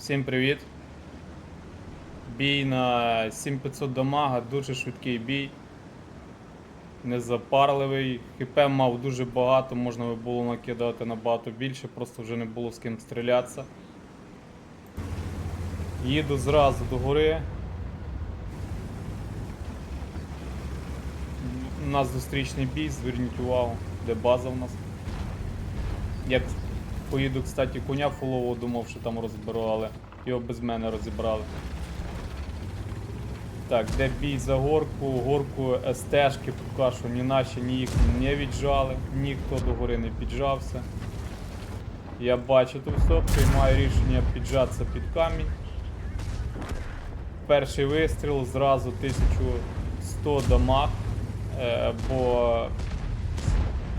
Всім привіт. Бій на 7500 дамага, дуже швидкий бій. Незапарливий. ХП мав дуже багато, можна би було накидати набагато більше, просто вже не було з ким стрілятися. Їду зразу до гори. У нас зустрічний бій, зверніть увагу, де база в нас. Як поїду, кстати, коня фулового думав, що там розбирали. Його без мене розібрали. Так, де бій за горку, горку СТшки поки що ні наші, ні їх не віджали, ніхто до гори не піджався. Я бачу тут все, приймаю рішення піджатися під камінь. Перший вистріл зразу 1100 дамаг, е, бо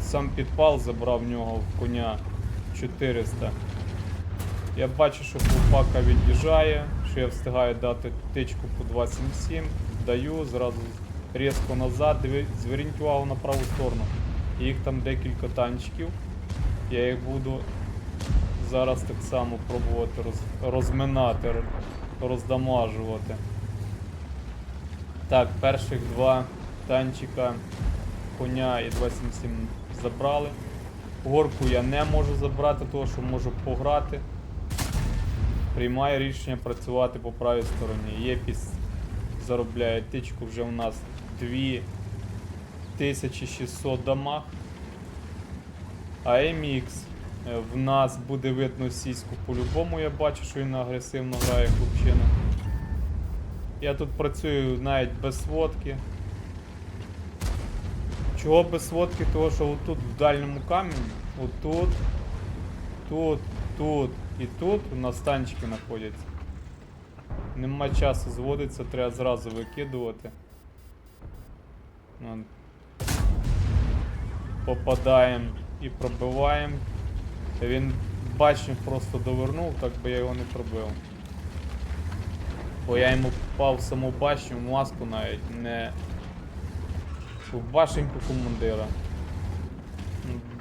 сам підпал забрав в нього в коня 400. Я бачу, що хлопака від'їжджає, що я встигаю дати тичку по 277, даю, зразу різко назад, зверніть увагу на праву сторону. Їх там декілька танчиків. Я їх буду зараз так само пробувати роз, розминати, роздамажувати. Так, перших два танчика коня і 277 забрали. Горку я не можу забрати, тому що можу пограти. Приймаю рішення працювати по правій стороні. Єпіс заробляє тичку, вже у нас 2600 дамаг. А MX е, в нас буде видно сіську по-любому, я бачу, що він агресивно грає хлопчина. Я тут працюю навіть без сводки. Чого без сводки? Того, що отут в дальньому камені, отут, тут, тут і тут у нас танчики знаходяться. Нема часу зводитися, треба зразу викидувати. Ну, Попадаємо і пробиваємо. Він бачив, просто довернув, так би я його не пробив. Бо я йому попав в саму башню, маску навіть, не башеньку командира.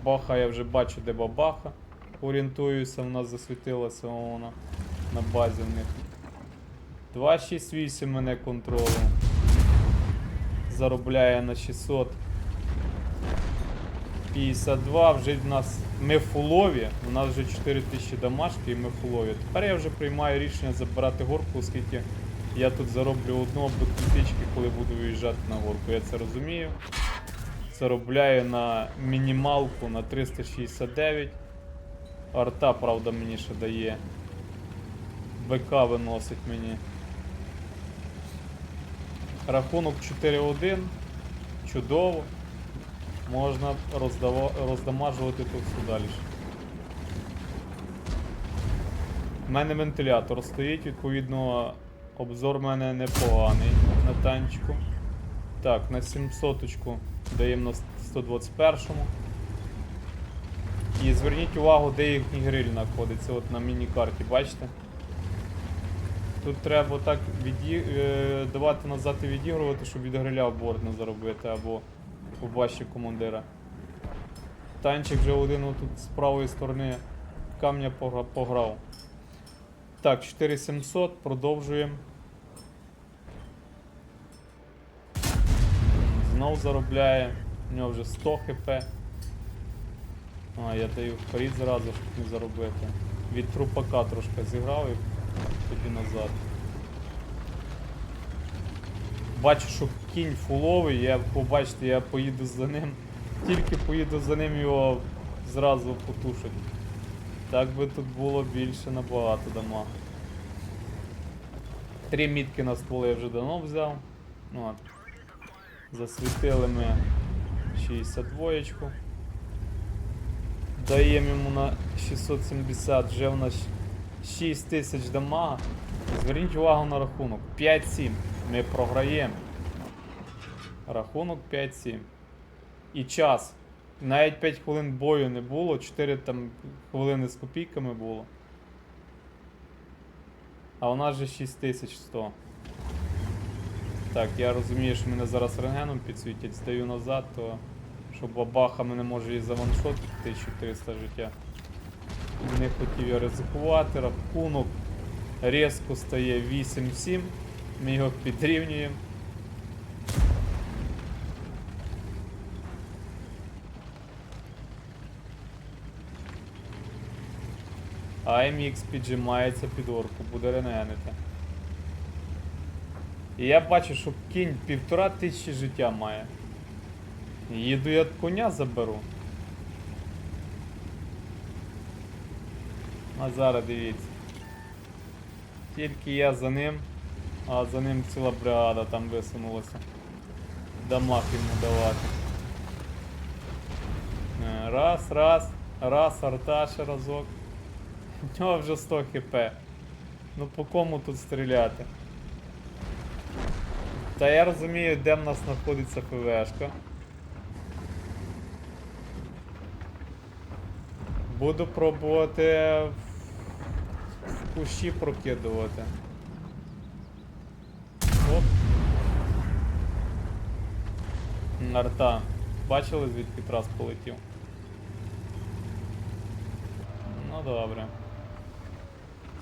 Баха я вже бачу, де бабаха. Орієнтуюся, в нас засвітилася вона на базі в них. 268 мене контролю. Заробляє на 600. 52, вже в нас ми фулові, у нас вже 4000 дамажки і ми фулові. Тепер я вже приймаю рішення забирати горку, оскільки я тут зароблю одну або дві тички, коли буду виїжджати на горку. Я це розумію. Заробляю на мінімалку на 369. Арта, правда, мені ще дає. БК виносить мені. Рахунок 4-1. Чудово. Можна роздава... роздамажувати тут все далі. У мене вентилятор стоїть, відповідно, обзор в мене непоганий на танчику. Так, на 700 даємо на 121-му. І зверніть увагу, де їхній гриль знаходиться, от на міні-карті, бачите? Тут треба так віді... е, давати назад і відігрувати, щоб від гриля не заробити, або побачити командира. Танчик вже один отут з правої сторони камня пограв. Так, 4700, продовжуємо. Знов заробляє, у нього вже 100 хп. А, я даю вперед зразу, щоб не заробити. Від трупака трошки зіграв і тоді назад. Бачу, що кінь фуловий, я побачите, я поїду за ним. Тільки поїду за ним його зразу потушать. Так би тут було більше набагато дома. Три мітки на ствол я вже давно взяв. Ну. Засвітили ми 62 -ку. Даємо йому на 670, вже в нас 6 тисяч дамага. Зверніть увагу на рахунок. 5-7. Ми програємо. Рахунок 5-7. І час. Навіть 5 хвилин бою не було, 4 там хвилини з копійками було. А у нас же 6100. Так, я розумію, що мене зараз рентгеном підсвітять, здаю назад, то що бабаха мене може і заваншотити 1300 життя. Не хотів я ризикувати, рахунок Різко стає 8-7. Ми його підрівнюємо. А MX піджимається під орку, буде рененити. І я бачу, що кінь півтора тисячі життя має. Їду я коня заберу. А зараз дивіться. Тільки я за ним, а за ним ціла бригада там висунулася. Дамаг йому давати. Е, Раз, раз, раз, арта ще разок. У нього вже 100 хп. Ну по кому тут стріляти? Та я розумію, де в нас знаходиться ПВшка. Буду пробувати в кущі прокидувати. Оп. Арта. Бачили звідки трас полетів? Ну добре.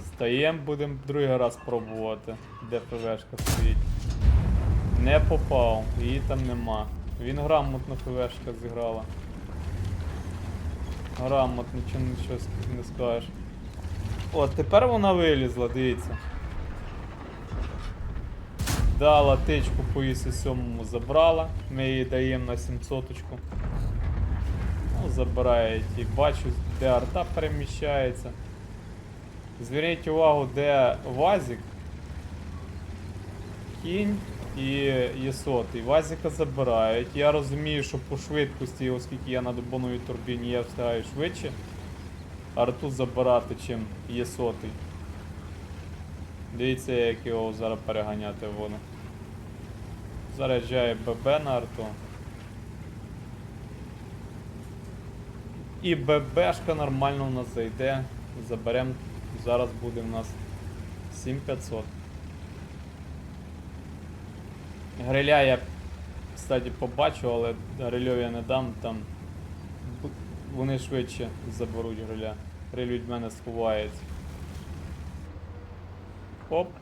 Стаєм, будемо другий раз пробувати, де ПВшка стоїть. Не попав, її там нема. Він грамотно ПВшка зіграла. Грамотно, нічого, нічого не скажеш. О, тепер вона вилізла, дивіться. Дала тичку по ІСі 7 забрала. Ми їй даємо на 700 -очку. Ну, забирає ті. Бачу, де арта переміщається. Зверніть увагу, де Вазик, кінь і Єсотий. Вазика забирають. Я розумію, що по швидкості, оскільки я на добоновій турбіні, я встигаю швидше. Арту забирати, чим Єсотий. Дивіться, як його зараз переганяти воно. Заряджає ББ на арту. І ББшка нормально в нас зайде. Заберем. Зараз буде в нас 7500. Гриля я, кстати, побачу, але грильові я не дам, там вони швидше заберуть гриля. Гриль від мене сховається. Оп.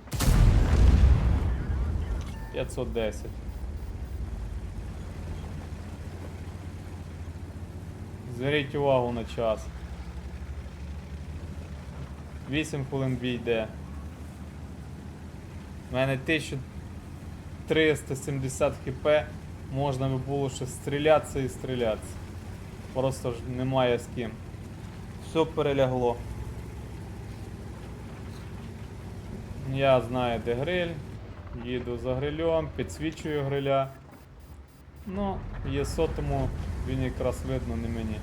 510. Зверніть увагу на час. 8 хвилин бій йде. У мене 1370 хп. Можна би було ще стрілятися і стрілятися. Просто ж немає з ким. Все перелягло. Я знаю, де гриль. Їду за грилем, підсвічую гриля. Ну, є сотому, він якраз видно не мені.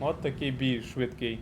От такий бій швидкий.